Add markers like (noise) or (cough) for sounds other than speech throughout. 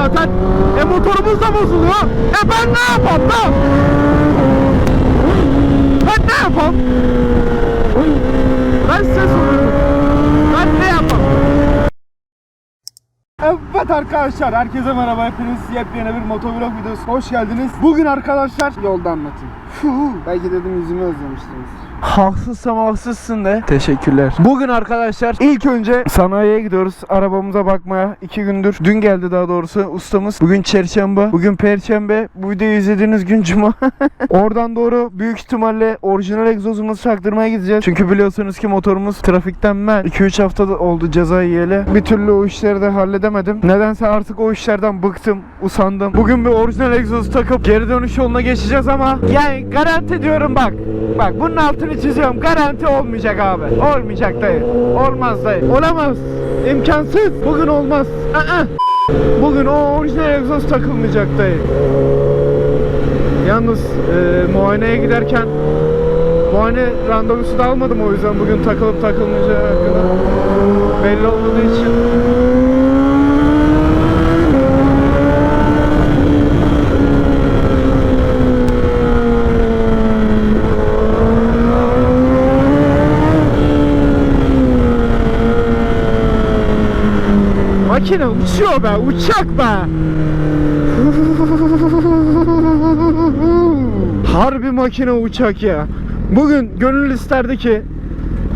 zaten. E motorumuz da bozuluyor. E ben ne yapayım lan? Ben ne yapayım? Ben size soruyorum. Ben ne yapayım? Evet arkadaşlar herkese merhaba hepiniz yepyeni bir motovlog videosu hoş geldiniz. Bugün arkadaşlar Yolda anlatayım. Belki dedim yüzümü özlemiştiniz. Haksızsam haksızsın de. Teşekkürler. Bugün arkadaşlar ilk önce sanayiye gidiyoruz. Arabamıza bakmaya. iki gündür. Dün geldi daha doğrusu ustamız. Bugün çarşamba. Bugün perşembe. Bu videoyu izlediğiniz gün cuma. (laughs) Oradan doğru büyük ihtimalle orijinal egzozumuzu taktırmaya gideceğiz. Çünkü biliyorsunuz ki motorumuz trafikten men. 2-3 hafta oldu ceza yiyeli. Bir türlü o işleri de halledemedim. Nedense artık o işlerden bıktım. Usandım. Bugün bir orijinal egzozu takıp geri dönüş yoluna geçeceğiz ama yani garanti diyorum bak. Bak bunun altını çiziyorum. Garanti olmayacak abi. Olmayacak dayı. Olmaz dayı. Olamaz. İmkansız. Bugün olmaz. Aa. Bugün o orijinal egzoz takılmayacak dayı. Yalnız e, muayeneye giderken muayene randevusu da almadım o yüzden bugün takılıp takılmayacağı hakkında belli olmadığı için. Makine uçuyor be, uçak be. Harbi makine uçak ya. Bugün gönül isterdi ki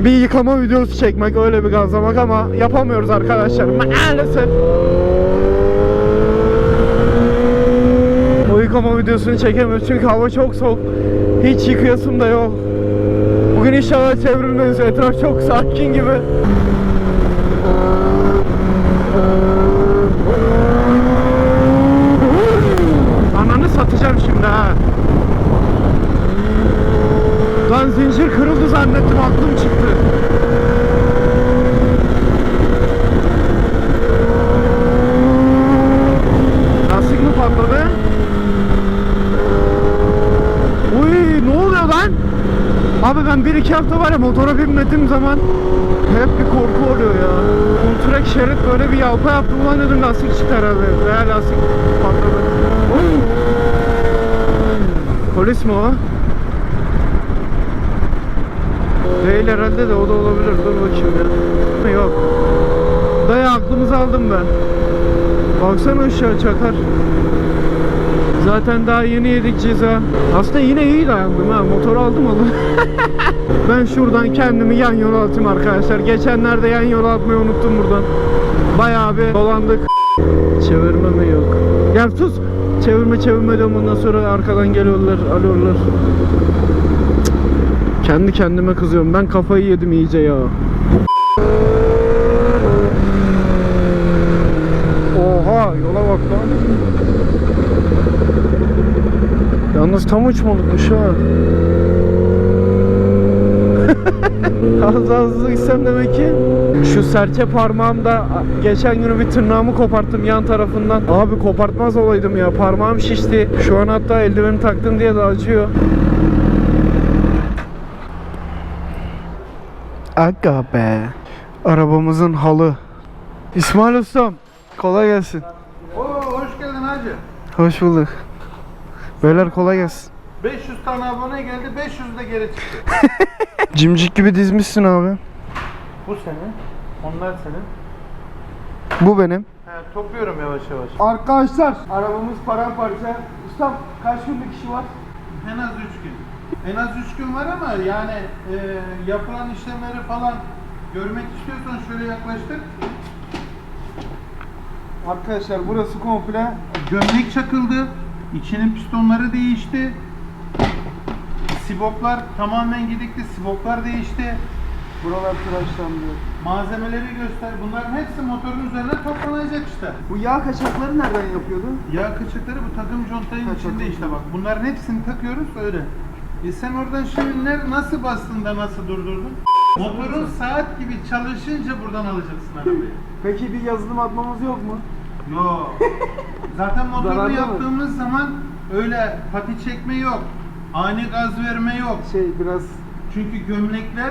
bir yıkama videosu çekmek, öyle bir gazlamak ama yapamıyoruz arkadaşlar. Maalesef. O yıkama videosunu çekemiyoruz çünkü hava çok soğuk. Hiç yıkayasım da yok. Bugün inşallah çevrilmeyiz. Etraf çok sakin gibi. Ananı satacağım şimdi ha. Lan zincir kırıldı zannettim aklım çıktı. Lastik mi patladı? Uy ne oluyor lan? Abi ben bir iki hafta var ya motora binmediğim zaman hep bir korku oluyor ya. Kontrek şerit böyle bir yalpa yaptım ulan dedim lastik çıktı herhalde. Veya lastik patladı. Polis mi o? Değil herhalde de o da olabilir. Dur bakayım ya. Yok. Dayı aklımızı aldım ben. Baksana aşağı çakar. Zaten daha yeni yedik ceza. Aslında yine iyi dayandım ha. Motoru aldım ama. (laughs) ben şuradan kendimi yan yola atayım arkadaşlar. Geçenlerde yan yola atmayı unuttum buradan. Bayağı bir dolandık. Çevirme mi yok? Ya sus. Çevirme çevirme diyorum ondan sonra arkadan geliyorlar, alıyorlar. Kendi kendime kızıyorum. Ben kafayı yedim iyice ya. Oha yola bak lan. Yalnız tam uçmalıkmış ha. (laughs) Az hızlı gitsem demek ki şu serçe parmağımda geçen günü bir tırnağımı koparttım yan tarafından. Abi kopartmaz olaydım ya parmağım şişti. Şu an hatta eldiveni taktım diye de acıyor. Aga be. Arabamızın halı. İsmail Ustam kolay gelsin. Oo hoş geldin hacı. Hoş bulduk. Beyler kolay gelsin. 500 tane abone geldi, 500 de geri çıktı. (laughs) Cimcik gibi dizmişsin abi. Bu senin, onlar senin. Bu benim. He, topluyorum yavaş yavaş. Arkadaşlar arabamız paramparça. Ustam kaç günlük işi var? En az 3 gün. En az 3 gün var ama yani e, yapılan işlemleri falan görmek istiyorsan şöyle yaklaştık. Arkadaşlar burası komple Gömlek çakıldı, içinin pistonları değişti. Siboplar tamamen gidikti, siboplar değişti. buralar tıraşlandı. Malzemeleri göster. Bunların hepsi motorun üzerine toplanacak işte. Bu yağ kaçakları nereden yapıyordu? Yağ kaçakları bu takım contayın Ha, içinde işte bak. Bunların hepsini takıyoruz öyle. E sen oradan şimdi ne, nasıl bastın da nasıl durdurdun? Motorun saat gibi çalışınca buradan alacaksın arabayı. Peki bir yazılım atmamız yok mu? Yo. (laughs) Zaten motoru Zararlı mı? yaptığımız zaman öyle pati çekme yok. Ani gaz verme yok. Şey biraz Çünkü gömlekler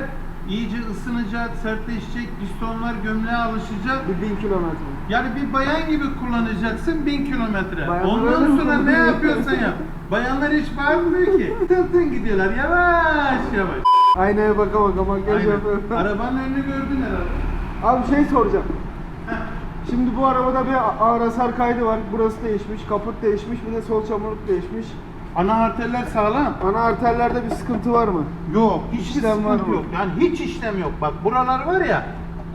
iyice ısınacak, sertleşecek, pistonlar gömleğe alışacak. Bir bin kilometre. Yani bir bayan gibi kullanacaksın 1000 kilometre. Bayanlar Ondan öyle mi sonra ne kullanıyor? yapıyorsan yap. Bayanlar hiç bağırmıyor ki. (laughs) Tın tın gidiyorlar yavaş yavaş. Aynaya baka baka makyaj Aynen. yapıyorum. Arabanın önünü gördün herhalde. Abi şey soracağım. Şimdi bu arabada bir ağır hasar kaydı var. Burası değişmiş, kaput değişmiş, bir de sol çamurluk değişmiş. Ana arterler sağlam. Ana arterlerde bir sıkıntı var mı? Yok, hiçbir İşlem var mı? yok. Yani hiç işlem yok. Bak buralar var ya,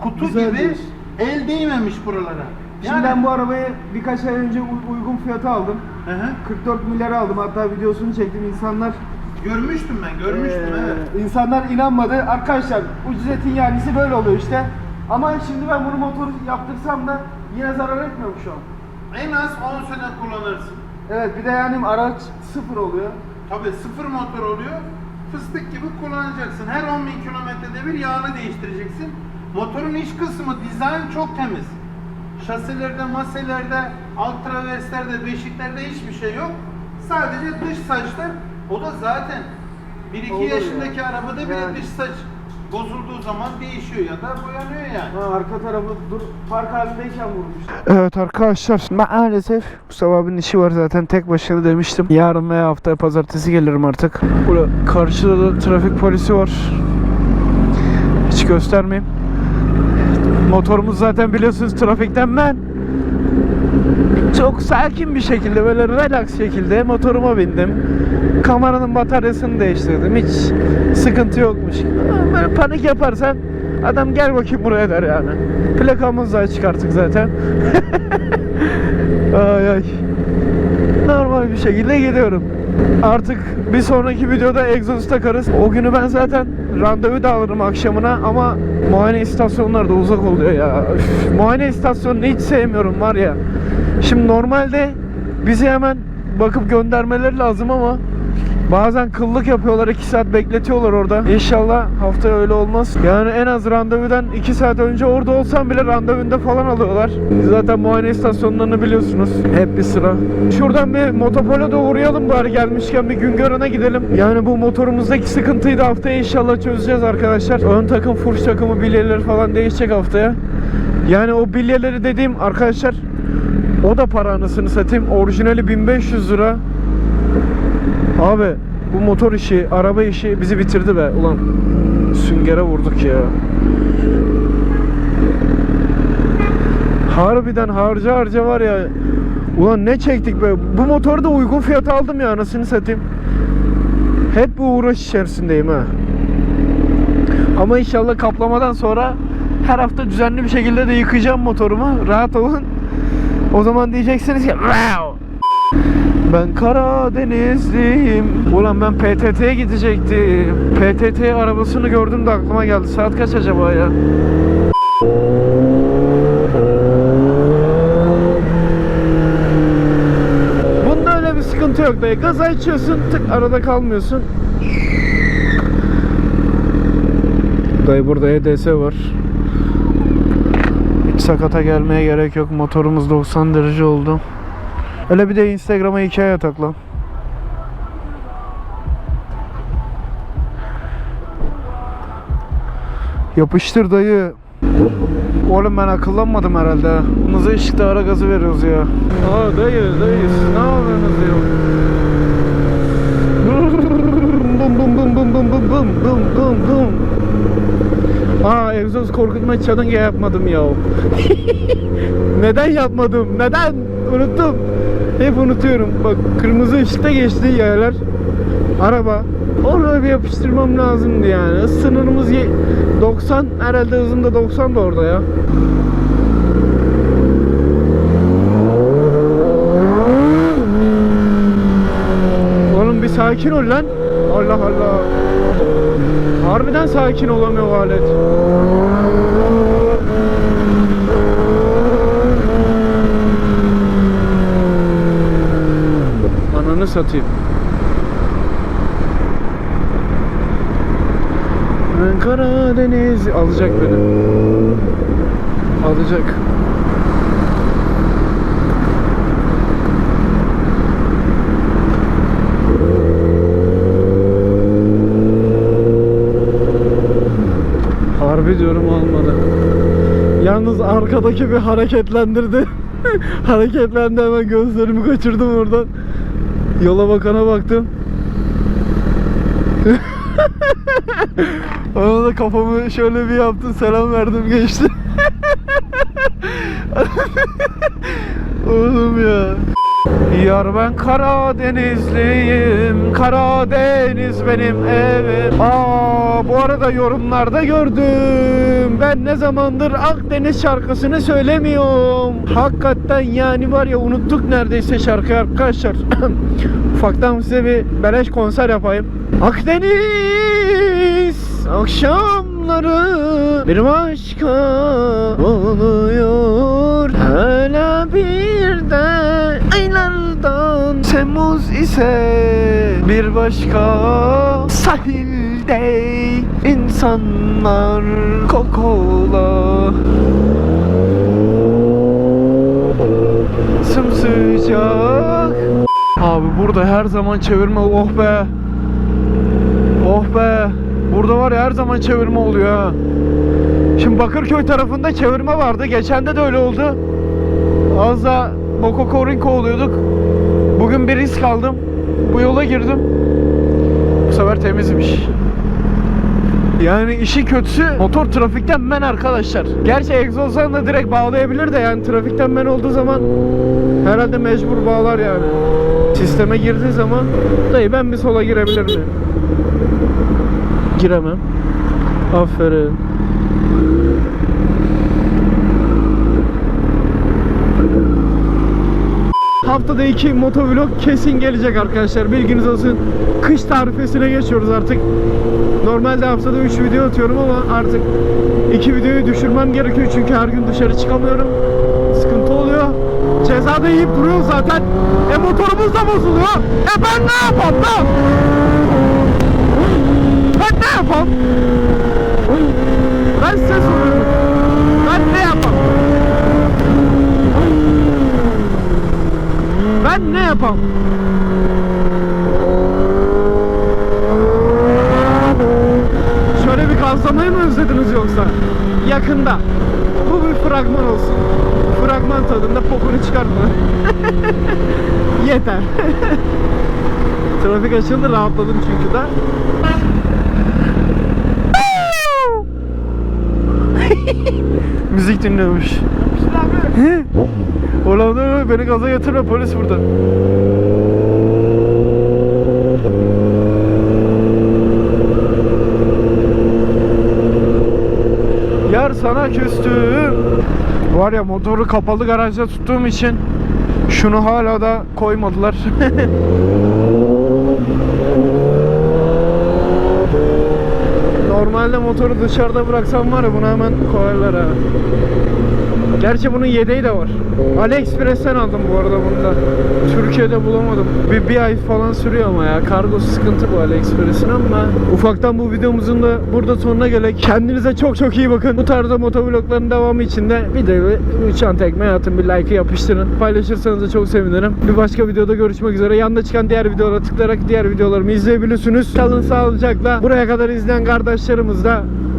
kutu Güzel gibi diyorsun. el değmemiş buralara. Şimdi ben bu arabayı birkaç ay önce u- uygun fiyata aldım. Hı hı. 44 milyara aldım. Hatta videosunu çektim. İnsanlar Görmüştüm ben, görmüştüm Ee, evet. İnsanlar inanmadı. Arkadaşlar ücretin yanisi böyle oluyor işte. Ama şimdi ben bunu motor yaptırsam da yine zarar etmiyorum şu an. En az 10 sene kullanırsın. Evet bir de yani araç sıfır oluyor. Tabii sıfır motor oluyor. Fıstık gibi kullanacaksın. Her 10 bin kilometrede bir yağını değiştireceksin. Motorun iç kısmı, dizayn çok temiz. Şasilerde, maselerde, alt traverslerde, beşiklerde hiçbir şey yok. Sadece dış saçlar. O da zaten 1-2 Olur ya. yaşındaki arabada bile Yani. dış saç bozulduğu zaman değişiyor ya da boyanıyor yani. Ha, arka tarafı dur park halindeyken vurmuştu. Evet arkadaşlar maalesef Mustafa abinin işi var zaten tek başına demiştim. Yarın veya haftaya pazartesi gelirim artık. Burada karşıda da trafik polisi var. Hiç göstermeyeyim. Motorumuz zaten biliyorsunuz trafikten ben çok sakin bir şekilde böyle relax şekilde motoruma bindim. Kameranın bataryasını değiştirdim. Hiç sıkıntı yokmuş. Böyle panik yaparsan adam gel bakayım buraya der yani. Plakamız da açık zaten. (laughs) ay ay. Normal bir şekilde gidiyorum. Artık bir sonraki videoda egzoz takarız. O günü ben zaten randevu da alırım akşamına ama muayene istasyonları da uzak oluyor ya. Üf, muayene istasyonunu hiç sevmiyorum var ya. Şimdi normalde bizi hemen bakıp göndermeleri lazım ama bazen kıllık yapıyorlar 2 saat bekletiyorlar orada. İnşallah haftaya öyle olmaz. Yani en az randevudan 2 saat önce orada olsam bile randevunda falan alıyorlar. Zaten muayene istasyonlarını biliyorsunuz. Hep bir sıra. Şuradan bir motopole de uğrayalım bari gelmişken bir Güngören'e gidelim. Yani bu motorumuzdaki sıkıntıyı da haftaya inşallah çözeceğiz arkadaşlar. Ön takım, fuş takımı, bilyeleri falan değişecek haftaya. Yani o bilyeleri dediğim arkadaşlar o da para anasını satayım. Orijinali 1500 lira. Abi bu motor işi, araba işi bizi bitirdi be. Ulan süngere vurduk ya. Harbiden harca harca var ya. Ulan ne çektik be. Bu motoru da uygun fiyata aldım ya anasını satayım. Hep bu uğraş içerisindeyim ha. Ama inşallah kaplamadan sonra her hafta düzenli bir şekilde de yıkayacağım motorumu. Rahat olun. O zaman diyeceksiniz ki wow. Ben Karadenizliyim. Ulan ben PTT'ye gidecektim. PTT arabasını gördüm de aklıma geldi. Saat kaç acaba ya? Bunda öyle bir sıkıntı yok dayı. Gaza açıyorsun tık arada kalmıyorsun. Dayı burada EDS var. Hiç sakata gelmeye gerek yok. Motorumuz 90 derece oldu. Öyle bir de Instagram'a hikaye atak lan. Yapıştır dayı. Oğlum ben akıllanmadım herhalde. ha. Kırmızı ışıkta ara gazı veriyoruz ya. Aa dayı dayı siz ne yapıyorsunuz ya? Bum bum bum bum bum bum bum bum bum bum. Aa egzoz korkutma challenge yapmadım ya. (laughs) Neden yapmadım? Neden? Unuttum. Hep unutuyorum. Bak kırmızı ışıkta geçti yerler. Araba. Orada bir yapıştırmam lazımdı yani. Sınırımız ye- 90. Herhalde hızım da 90 da orada ya. Oğlum bir sakin ol lan. Allah Allah. Harbiden sakin olamıyor alet. Ananı satayım. Karadeniz alacak beni. Alacak. Harbi diyorum olmadı. Yalnız arkadaki bir hareketlendirdi. (laughs) Hareketlendi hemen gözlerimi kaçırdım oradan. Yola bakana baktım. (laughs) Ona da kafamı şöyle bir yaptım selam verdim geçti. (laughs) Oğlum ya. Yar ben Karadenizliyim Karadeniz benim evim. Aa bu arada yorumlarda gördüm. Ben ne zamandır Akdeniz şarkısını söylemiyorum. Hakikaten yani var ya unuttuk neredeyse şarkıyı arkadaşlar. (coughs) Ufaktan size bir beleş konser yapayım. Akdeniz akşamları bir başka oluyor. Hele bir de Temmuz ise bir başka Sahilde insanlar kokola Sımsıcak. Abi burada her zaman çevirme oh be. Oh be. Burada var ya her zaman çevirme oluyor ha. Şimdi Bakırköy tarafında çevirme vardı. Geçende de öyle oldu. Az da Bokokorinko oluyorduk Bugün bir risk aldım Bu yola girdim Bu sefer temizmiş yani işi kötüsü motor trafikten men arkadaşlar. Gerçi egzozdan da direkt bağlayabilir de yani trafikten men olduğu zaman herhalde mecbur bağlar yani. Sisteme girdiği zaman dayı ben bir sola girebilir miyim? Giremem. Aferin. Haftada iki motovlog kesin gelecek arkadaşlar. Bilginiz olsun. Kış tarifesine geçiyoruz artık. Normalde haftada 3 video atıyorum ama artık 2 videoyu düşürmem gerekiyor çünkü her gün dışarı çıkamıyorum. Sıkıntı oluyor. Ceza da yiyip duruyor zaten. E motorumuz da bozuluyor. E ben ne yapayım da? Ben ne yapayım? Ben size soruyorum. Ben ne yapayım? Yapam? Şöyle bir gazlamayı mı özlediniz yoksa? Yakında. Bu bir fragman olsun. Fragman tadında popunu çıkartma. (laughs) Yeter. (laughs) Trafik açıldı rahatladım çünkü de. (laughs) Müzik dinliyormuş. Dur, beni gaza getirme polis burada. Yar sana küstüm. Var ya motoru kapalı garajda tuttuğum için şunu hala da koymadılar. (laughs) Normalde motoru dışarıda bıraksam var ya bunu hemen koyarlar ha. Gerçi bunun yedeği de var. AliExpress'ten aldım bu arada bunu da. Türkiye'de bulamadım. Bir, bir ay falan sürüyor ama ya. Kargosu sıkıntı bu AliExpress'in ama ufaktan bu videomuzun da burada sonuna gelek. Kendinize çok çok iyi bakın. Bu tarzda motovlogların devamı için de videoyu bir çanta ekmeğe atın. Bir like'ı yapıştırın. Paylaşırsanız da çok sevinirim. Bir başka videoda görüşmek üzere. Yanında çıkan diğer videolara tıklayarak diğer videolarımı izleyebilirsiniz. Kalın sağlıcakla. Buraya kadar izleyen kardeşlerimiz de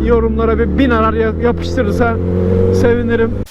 yorumlara bir bin arar yapıştırırsa sevinirim.